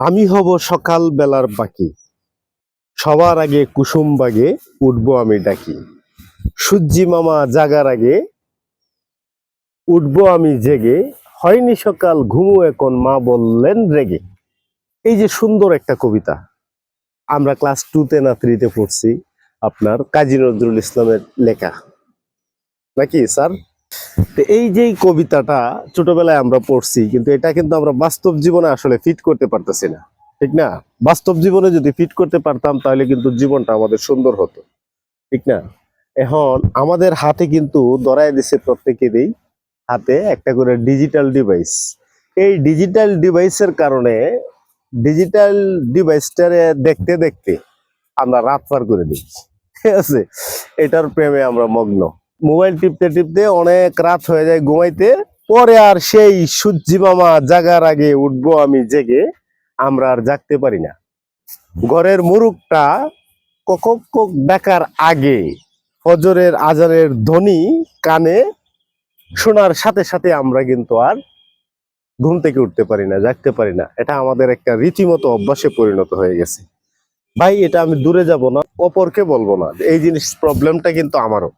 আমি হব সকাল বেলার বাকি। সবার আগে কুসুম বাগে উঠবো আমি ডাকি। সূর্যি মামা জাগার আগে উঠবো আমি জেগে। হয়নি সকাল, ঘুমু এখন মা বললেন রেগে। এই যে সুন্দর একটা কবিতা। আমরা ক্লাস টুতে না থ্রিতে পড়ছি আপনার কাজী নজরুল ইসলামের লেখা। নাকি, স্যার? তো এই যে কবিতাটা ছোটবেলায় আমরা পড়ছি, কিন্তু এটা কিন্তু আমরা বাস্তব জীবনে আসলে ফিট করতে পারতেছি না। ঠিক না? বাস্তব জীবনে যদি ফিট করতে পারতাম, তাহলে কিন্তু জীবনটা আমাদের সুন্দর হতো। ঠিক না? এখন আমাদের হাতে কিন্তু ধরাই দিছে প্রত্যেকেরই হাতে একটা করে ডিজিটাল ডিভাইস এই ডিজিটাল ডিভাইসের কারণে ডিজিটাল ডিভাইসটারে দেখতে দেখতে আমরা রাত পার করে দিচ্ছি ঠিক আছে? এটার প্রেমে আমরা মগ্ন। মোবাইল টিপতে টিপতে অনেক রাত হয়ে যায় ঘুমাইতে। পরে আর সেই সূর্যি মামা জাগার আগে উঠবো আমি জেগে, আমরা আর জাগতে পারি না। ঘরের মুরুকটা কক কক ডাকার আগে ফজরের আজানের ধ্বনি কানে শোনার সাথে সাথে আমরা কিন্তু আর ঘুম থেকে উঠতে পারি না, জাগতে পারি না। এটা আমাদের একটা রীতিমতো অভ্যাসে পরিণত হয়ে গেছে। ভাই, এটা আমি দূরে যাব না। অপরকে বলব না। এই জিনিস প্রবলেমটা কিন্তু আমারও।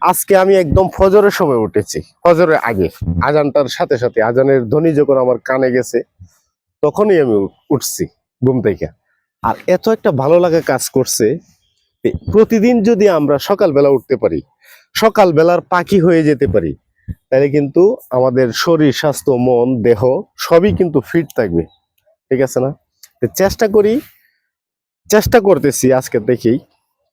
আজকে আমি একদম ফজরের সময় উঠেছি, ফজরের আগে। আজানটার সাথে সাথে, আজানের ধ্বনি যখন আমার কানে গেছে, তখনই আমি উঠছি ঘুম থেকে। আর এত একটা ভালো লাগা কাজ করছে প্রতিদিন যদি আমরা সকালবেলা উঠতে পারি, সকালবেলার পাখি হয়ে যেতে পারি, তাহলে কিন্তু আমাদের শরীর, স্বাস্থ্য, মন, দেহ সবই কিন্তু ফিট থাকবে। ঠিক আছে না? চেষ্টা করি চেষ্টা করতেছি আজকে দেখি।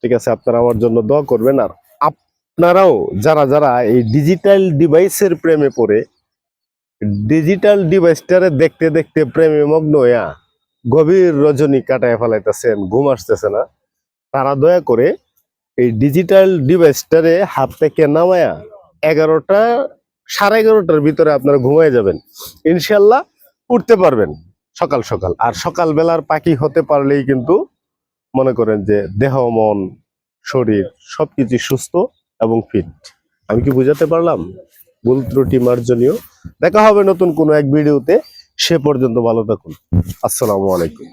ঠিক আছে, আপনারা আমার জন্য দোয়া করবেন। আর আপনারাও যারা যারা এই ডিজিটাল ডিভাইসের প্রেমে পড়ে ডিজিটাল ডিভাইসটারে দেখতে দেখতে প্রেমে মগ্ন হইয়া গভীর রজনী কাটায় ফেলাইতেছেন, ঘুম আসতেছে না, তারা দয়া করে এই ডিজিটাল ডিভাইসটারে হাত থেকে নামায়া এগারোটা, সাড়ে এগারোটার ভিতরে আপনারা ঘুমায় যাবেন। ইনশাল্লাহ উঠতে পারবেন সকাল সকাল। আর সকাল বেলার পাখি হতে পারলেই কিন্তু মনে করেন যে দেহ, মন, শরীর সবকিছু সুস্থ এবং ফিট আমি কি বুঝাতে পারলাম? ভুল ত্রুটি মার্জনীয়। দেখা হবে নতুন কোনো এক ভিডিওতে। সে পর্যন্ত ভালো থাকুন। আসসালামু আলাইকুম।